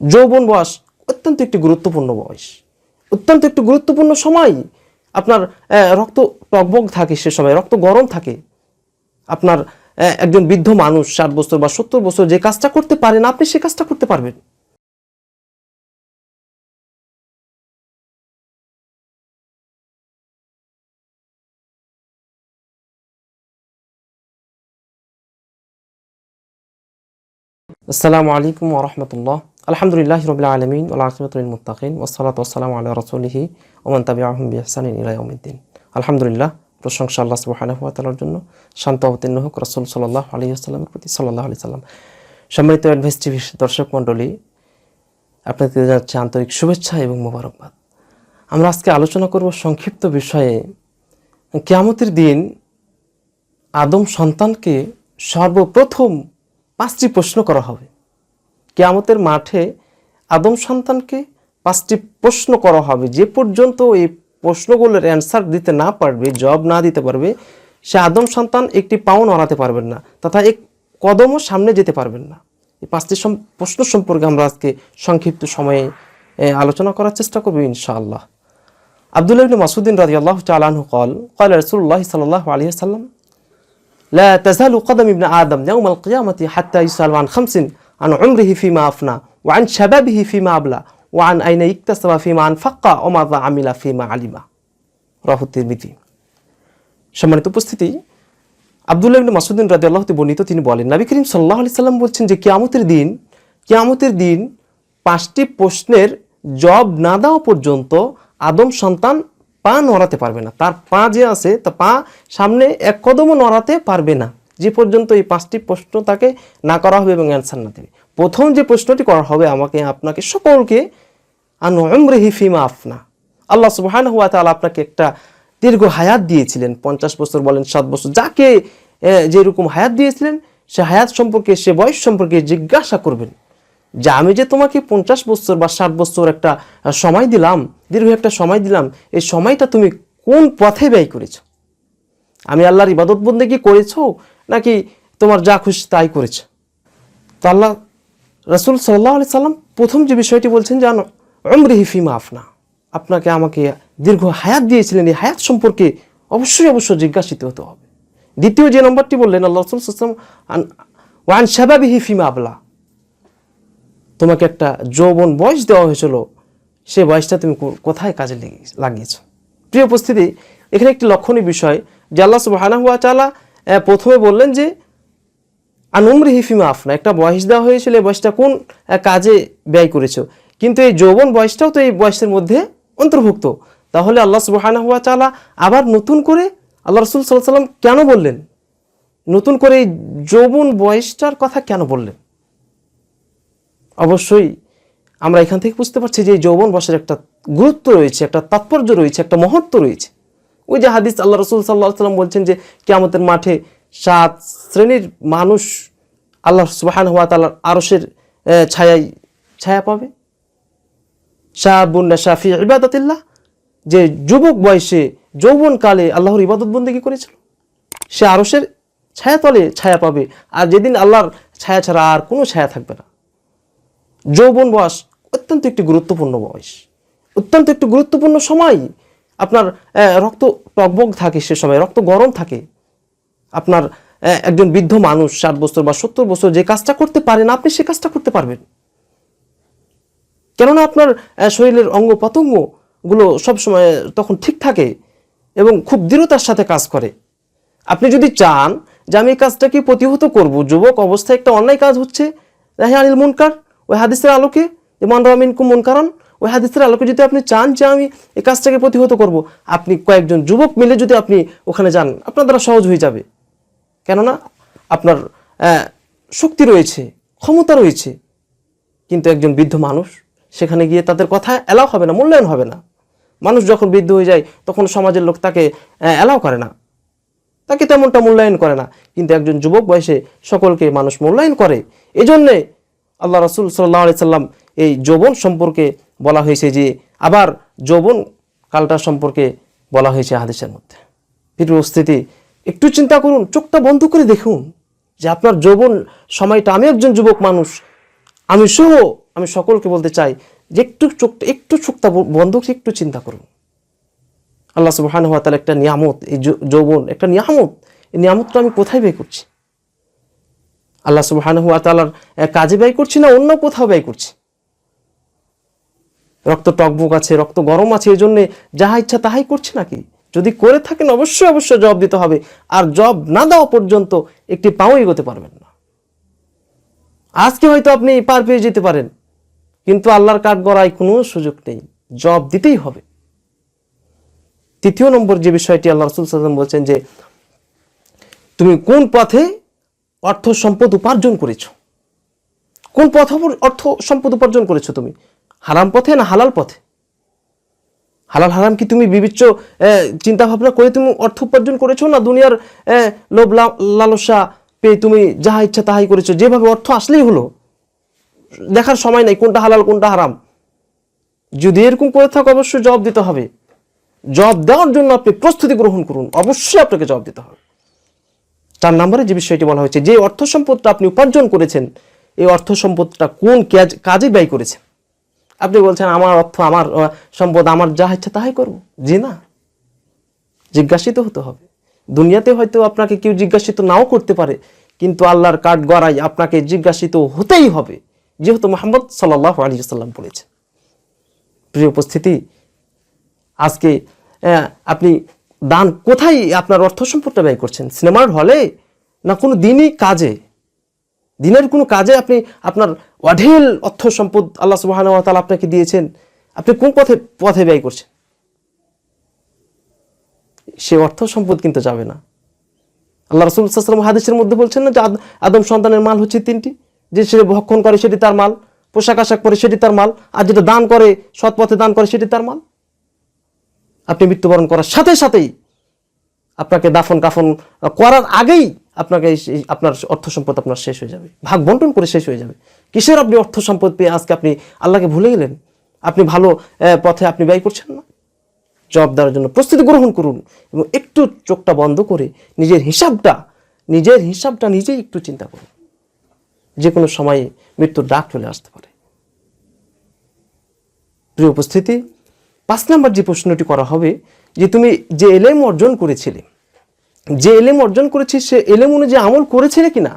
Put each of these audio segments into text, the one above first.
যৌবন বয়স অত্যন্ত একটি গুরুত্বপূর্ণ বয়স। অত্যন্ত একটি গুরুত্বপূর্ণ সময়। আপনার রক্ত টকবক থাকে সে সময়, রক্ত গরম থাকে। আপনার একজন বৃদ্ধ মানুষ ষাট বছর বা সত্তর বছর যে কাজটা করতে পারেন আপনি সে কাজটা করতে পারবেন। আসসালামু আলাইকুম ওরহমতুল্লাহ আলহামদুলিল্লাহ রবিল আলমিন আলহামতুল মুতাকিন ওসালাত ওসালাম আল্লাহ রসুলিহি ওমান তাবি আহম বিহসানিন ইলাইউদ্দিন আলহামদুলিল্লাহ, প্রশংসা আল্লাহ সুবাহানাহু তালার জন্য। শান্ত অবতীর্ণ হোক রসুল সাল্লাহ আলী আসসালামের প্রতি সাল্লাহ আলি সাল্লাম সম্মানিত অ্যাডভাইস টিভির দর্শক মণ্ডলী আপনাদের জানাচ্ছি আন্তরিক শুভেচ্ছা এবং মোবারকবাদ। আমরা আজকে আলোচনা করব সংক্ষিপ্ত বিষয়ে, কেয়ামতের দিন আদম সন্তানকে সর্বপ্রথম পাঁচটি প্রশ্ন করা হবে। কেয়ামতের মাঠে আদম সন্তানকে পাঁচটি প্রশ্ন করা হবে যে পর্যন্ত এই প্রশ্নগুলোর অ্যান্সার দিতে না পারবে জবাব না দিতে পারবে সে আদম সন্তান একটি পাও নড়াতে পারবেন না তথা এক কদমও সামনে যেতে পারবেন না এই পাঁচটি সম- প্রশ্ন সম্পর্কে আমরা আজকে সংক্ষিপ্ত সময়ে এ, আলোচনা করার চেষ্টা করবো ইনশাআল্লাহ আব্দুল্লাহ ইবনে মাসুদ্দিন রাদিয়াল্লাহু তাআলা আনহু قال قال رسول الله صلى الله عليه وسلم لا تزال قدم ابن آدم يوم القيامة حتى يسأل عن خمس আন অমরিহি ফিমা আফনা ওয়ান শাবাবিহি ফিমা আবলা ওয়ান আইনে ইকতাসমা ফিমা আন ফাক্কা ওমাদা আমিলা ফিমা আলিমা রহতের মিতি সম্মানিত উপস্থিতি, আবদুল্লাহ ইবনে মাসুদ্দিন রাজি আল্লাহতে বর্ণিত, তিনি বলেন, নবী করিম সাল্লাহ আলি সাল্লাম বলছেন যে, কিয়ামতের দিন কিয়ামতের দিন পাঁচটি প্রশ্নের জব না দেওয়া পর্যন্ত আদম সন্তান পা নড়াতে পারবে না। তার পা যে আছে, তা পা সামনে এক কদমও নড়াতে পারবে না। যে পর্যন্ত এই পাঁচটি প্রশ্ন তাকে না করা হবে এবং অ্যান্সার না দেবে। প্রথম যে প্রশ্নটি করা হবে আমাকে, আপনাকে সকলকে, আন উমরিহি ফিমা আফনা। আল্লাহ সুবহানাহু ওয়া তাআলা আপনাকে একটা দীর্ঘ হায়াত দিয়েছিলেন, পঞ্চাশ বছর বলেন সাত বছর। যাকে যেরকম হায়াত দিয়েছিলেন, সে হায়াত সম্পর্কে, সে বয়স সম্পর্কে জিজ্ঞাসা করবেন। যে আমি যে তোমাকে পঞ্চাশ বছর বা ষাট বছর একটা সময় দিলাম, দীর্ঘ একটা সময় দিলাম, এই সময়টা তুমি কোন পথে ব্যয় করেছ? আমি আল্লাহর ইবাদত বন্দেগি করেছ? নাকি তোমার যা খুশি তাই করেছে? তো আল্লাহ রসুল সাল্লাহ আলি সাল্লাম প্রথম যে বিষয়টি বলছেন যে অমরিহি ফিমা আফনা, আপনাকে আমাকে দীর্ঘ হায়াত দিয়েছিলেন। এই হায়াত সম্পর্কে অবশ্যই অবশ্যই জিজ্ঞাসিত হতে হবে। দ্বিতীয় যে নম্বরটি বললেন, আল্লাহ রসুল সাল্লাম ওয়ান শাবাবিহি ফিমা আবলা। তোমাকে একটা যৌবন বয়স দেওয়া হয়েছিল, সে বয়সটা তুমি কোথায় কাজে লেগে লাগিয়েছ? প্রিয় উপস্থিতি, এখানে একটি লক্ষণীয় বিষয় যে আল্লাহ সুবাহানা হুয়া চালা প্রথমে বললেন যে, আনুমরি হিফিমা আফনা একটা বয়স দেওয়া হয়েছিল, এই বয়সটা কোন কাজে ব্যয় করেছ? কিন্তু এই যৌবন বয়সটাও তো এই বয়সের মধ্যে অন্তর্ভুক্ত। তাহলে আল্লাহ সুবাহানা হুয়া চালা আবার নতুন করে আল্লাহ রসুল সাল্লাহ সাল্লাম কেন বললেন? নতুন করে এই যৌবন বয়সটার কথা কেন বললেন? অবশ্যই আমরা এখান থেকে বুঝতে পারছি যে এই যৌবন বয়সের একটা গুরুত্ব রয়েছে, একটা তাৎপর্য রয়েছে, একটা মহত্ব রয়েছে। ওই যে হাদিস আল্লাহ রসুল সাল্লাহ সাল্লাম বলছেন যে কেয়ামতের মাঠে সাত শ্রেণির মানুষ আল্লাহ সুবাহান হওয়া তাল্লাহ আরসের ছায়ায় ছায়া পাবে। শাহাবুন্না শাফি ইবাদতিল্লাহ। যে যুবক বয়সে, যৌবনকালে আল্লাহর ইবাদত বন্দেগী করেছিল। সে আরসের ছায়া তলে ছায়া পাবে। আর যেদিন আল্লাহর ছায়া ছাড়া আর কোনো ছায়া থাকবে না। যৌবন বয়স অত্যন্ত একটি গুরুত্বপূর্ণ বয়স। অত্যন্ত একটি গুরুত্বপূর্ণ সময়। আপনার রক্ত টকবক থাকে সে সময়, রক্ত গরম থাকে। আপনার একজন বৃদ্ধ মানুষ ষাট বছর বা সত্তর বছর যে কাজটা করতে পারেন আপনি সে কাজটা করতে পারবেন। কেননা আপনার শরীরের অঙ্গ প্রত্যঙ্গগুলো সবসময় তখন ঠিক থাকে এবং খুব দৃঢ়তার সাথে কাজ করে। আপনি যদি চান যে আমি এই কাজটাকে প্রতিহত করব, যুবক অবস্থায় একটা অন্যায় কাজ হচ্ছে, রাহি আনিল মুনকার, ওই হাদিসের আলোকে, যে মান রামিন কু মুনকারন ওই হাদিসের আলোকে যদি আপনি চান যে আমি এই কাজটাকে প্রতিহত করব, আপনি কয়েকজন যুবক মিলে যদি আপনি ওখানে যান, আপনার দ্বারা সহজ হয়ে যাবে। কেননা আপনার শক্তি রয়েছে, ক্ষমতা রয়েছে। কিন্তু একজন বৃদ্ধ মানুষ সেখানে গিয়ে তাদের কথা অ্যালাউ হবে না, মূল্যায়ন হবে না। মানুষ যখন বৃদ্ধ হয়ে যায়, তখন সমাজের লোক তাকে অ্যালাউ করে না। তাকে তেমনটা মূল্যায়ন করে না। কিন্তু একজন যুবক বয়সে সকলকে মানুষ মূল্যায়ন করে। এজন্যে আল্লাহ রসুল সাল্লাহ সাল্লাম এই যৌবন সম্পর্কে বলা হয়েছে যে আবার যৌবন কালটা সম্পর্কে বলা হয়েছে হাদিসের মধ্যে। প্রিয় উপস্থিতি, একটু চিন্তা করুন, চোখটা বন্ধ করে দেখুন যে আপনার যৌবন সময়টা, আমি একজন যুবক মানুষ, আমি সহ, আমি সকলকে বলতে চাই যে একটু চোখটা একটু চোখটা বন্ধ একটু চিন্তা করুন। আল্লাহ সুবহান হওয়া তাহলে একটা নিয়ামত, এই যৌবন, একটা নিয়ামত, এই নিয়ামতটা আমি কোথায় ব্যয় করছি? আল্লাহ সুবহান হুয়া তালার কাজে ব্যয় করছি না অন্য কোথাও ব্যয় করছি? রক্ত টকবুক আছে, রক্ত গরম আছে এই জন্যে যাহা ইচ্ছা তাহাই করছে নাকি? যদি করে থাকেন, অবশ্যই অবশ্যই জব দিতে হবে। আর জব না দেওয়া পর্যন্ত একটি পাও এগোতে পারবেন না। আজকে হয়তো আপনি পার পেয়ে যেতে পারেন, কিন্তু আল্লাহর কাঠ গড়ায় কোনো সুযোগ নেই। জব দিতেই হবে। তৃতীয় নম্বর যে বিষয়টি আল্লাহ রসুল সাল্লাম বলছেন যে, তুমি কোন পথে অর্থ সম্পদ উপার্জন করেছ? কোন পথ অর্থ সম্পদ উপার্জন করেছ তুমি? হারাম পথে না হালাল পথে? হালাল হারাম কি তুমি বিবেচ্য চিন্তা ভাবনা করে তুমি অর্থ উপার্জন করেছ না দুনিয়ার লোভ লালসা পেয়ে তুমি যাহা ইচ্ছা তাহাই করেছ? যেভাবে অর্থ আসলেই হলো। দেখার সময় নাই কোনটা হালাল, কোনটা হারাম। যদি এরকম করে থাকো অবশ্যই জবাব দিতে হবে। জব দেওয়ার জন্য আপনি প্রস্তুতি গ্রহণ করুন। অবশ্যই আপনাকে জবাব দিতে হবে। চার নম্বরে যে বিষয়টি বলা হয়েছে, যে অর্থ সম্পদটা আপনি উপার্জন করেছেন, এই অর্থ সম্পদটা কোন কাজে ব্যয় করেছেন? আপনি বলছেন আমার অর্থ, আমার সম্পদ, আমার যা ইচ্ছা তাহাই করব। জি না। জিজ্ঞাসিত হতে হবে। দুনিয়াতে হয়তো আপনাকে কেউ জিজ্ঞাসিত নাও করতে পারে, কিন্তু আল্লাহর কাঠ গড়াই আপনাকে জিজ্ঞাসিত হতেই হবে, যেহেতু মোহাম্মদ সাল্লাহ আলী সাল্লাম বলেছেন। প্রিয় উপস্থিতি, আজকে আপনি দান কোথায় আপনার অর্থ সম্পদটা ব্যয় করছেন? সিনেমার হলে না কোনো দিনই কাজে? দিনের কোনো কাজে আপনি আপনার অঢেল অর্থ সম্পদ আল্লাহ সুবাহ আপনাকে দিয়েছেন, আপনি কোন পথে পথে ব্যয় করছেন? সে অর্থ সম্পদ কিন্তু যাবে না। আল্লাহ রসুল সাল্লাম হাদিসের মধ্যে বলছেন না যে আদ- আদম সন্তানের মাল হচ্ছে তিনটি। যে সে ভক্ষণ করে সেটি তার মাল, পোশাক আশাক করে সেটি তার মাল, আর যেটা দান করে, সৎ পথে দান করে সেটি তার মাল। আপনি মৃত্যুবরণ করার সাথে সাথেই আপনাকে দাফন কাফন করার আগেই আপনাকে আপনার অর্থ সম্পদ আপনার শেষ হয়ে যাবে। ভাগ বন্টন করে শেষ হয়ে যাবে। কিসের আপনি অর্থ সম্পদ পেয়ে আজকে আপনি আল্লাহকে ভুলে গেলেন? আপনি ভালো পথে আপনি ব্যয় করছেন না? জব দেওয়ার জন্য প্রস্তুতি গ্রহণ করুন এবং একটু চোখটা বন্ধ করে নিজের হিসাবটা নিজের হিসাবটা নিজেই একটু চিন্তা করুন। যে কোনো সময়ে মৃত্যুর ডাক চলে আসতে পারে। প্রিয় উপস্থিতি, পাঁচ নাম্বার যে প্রশ্নটি করা হবে যে তুমি যে এলেম অর্জন করেছিলে যে এলেম অর্জন করেছি, সে এলেম অনুযায়ী আমল করেছিলে কিনা?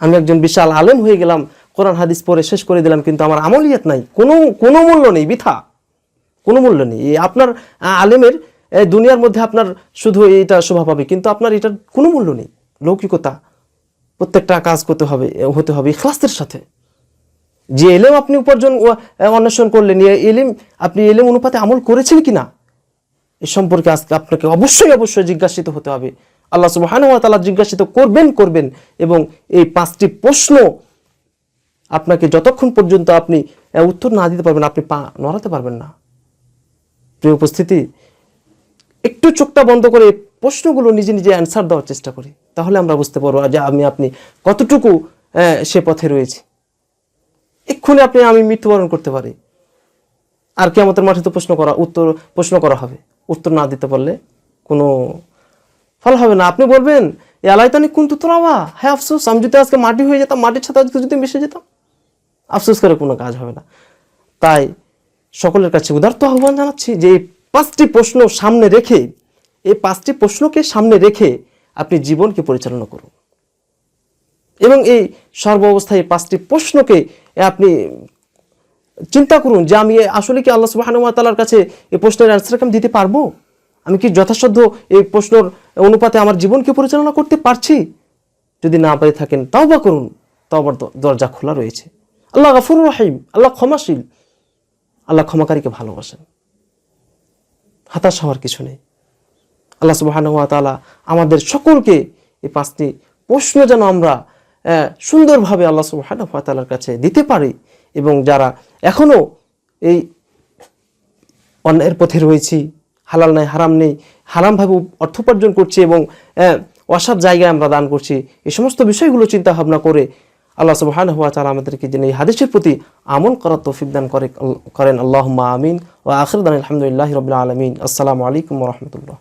আমি একজন বিশাল আলেম হয়ে গেলাম, কোরআন, হাদিস পরে শেষ করে দিলাম, কিন্তু আমার আমলিয়াত নাই। কোনো কোনো মূল্য নেই, বৃথা। কোনো মূল্য নেই। আপনার আলেমের দুনিয়ার মধ্যে আপনার শুধু এইটা শোভা পাবে, কিন্তু আপনার এটার কোনো মূল্য নেই। লৌকিকতা, প্রত্যেকটা কাজ করতে হবে হতে হবে ইখলাসের সাথে। যে এলেম আপনি উপার্জন অন্বেষণ করলেন এলেম, আপনি এলেম অনুপাতে আমল করেছেন কিনা? এ সম্পর্কে আজকে আপনাকে অবশ্যই অবশ্যই জিজ্ঞাসিত হতে হবে। আল্লাহ তাআলা জিজ্ঞাসিত করবেন করবেন এবং এই পাঁচটি প্রশ্ন আপনাকে যতক্ষণ পর্যন্ত আপনি উত্তর না দিতে পারবেন, আপনি পা নড়াতে পারবেন না। প্রিয় উপস্থিতি, একটু চোখটা বন্ধ করে প্রশ্নগুলো নিজে নিজে অ্যান্সার দেওয়ার চেষ্টা করি। তাহলে আমরা বুঝতে পারব যে আমি, আপনি কতটুকু সে পথে রয়েছি। এক্ষুনি আপনি আমি মৃত্যুবরণ করতে পারি। আর কি আমাদের মাঠে তো প্রশ্ন করা, উত্তর, প্রশ্ন করা হবে। উত্তর না দিতে পারলে কোনো ফল হবে না। আপনি বলবেন, এ আলাইতানি কুন্তু তোরাবা হ্যাঁ আফসোস, আমি যদি আজকে মাটি হয়ে যেতাম, মাটির সাথে আজকে যদি মিশে যেতাম, আফসোস করে কোনো কাজ হবে না। তাই সকলের কাছে উদার্ত আহ্বান জানাচ্ছি যে এই পাঁচটি প্রশ্ন সামনে রেখে, এই পাঁচটি প্রশ্নকে সামনে রেখে আপনি জীবনকে পরিচালনা করুন। এবং এই সর্ব অবস্থায় এই পাঁচটি প্রশ্নকে আপনি চিন্তা করুন যে আমি আসলে কি আল্লাহ সুবাহানুয়া তালার কাছে এই প্রশ্নের অ্যান্সারকে আমি দিতে পারব? আমি কি যথাসাধ্য এই প্রশ্নের অনুপাতে আমার জীবনকে পরিচালনা করতে পারছি? যদি না পারে থাকেন তাও বা করুন। তাও আবার দরজা খোলা রয়েছে। আল্লাহ গাফুর রাহিম, আল্লাহ ক্ষমাশীল। আল্লাহ ক্ষমাকারীকে ভালোবাসেন। হতাশ হওয়ার কিছু নেই। আল্লাহ তালা আমাদের সকলকে এই পাঁচটি প্রশ্ন যেন আমরা সুন্দরভাবে আল্লাহ সুবাহানুয়া তালার কাছে দিতে পারি। এবং যারা এখনও এই অন্যায়ের পথে রয়েছি, হালাল নাই, হারাম নেই, হারামভাবে অর্থ উপার্জন করছি এবং অসৎ জায়গায় আমরা দান করছি এই সমস্ত বিষয়গুলো চিন্তা ভাবনা করে আল্লাহ সুবহান হুয়া তাআলা আমাদেরকে যিনি এই হাদিসের প্রতি আমল করার তৌফিক দান করে, করেন। আল্লাহ আমিন। ও আখির দান আলহামদুলিল্লাহ রবিল আলমিন। আসসালামু আলাইকুম রহমতুল্লাহ।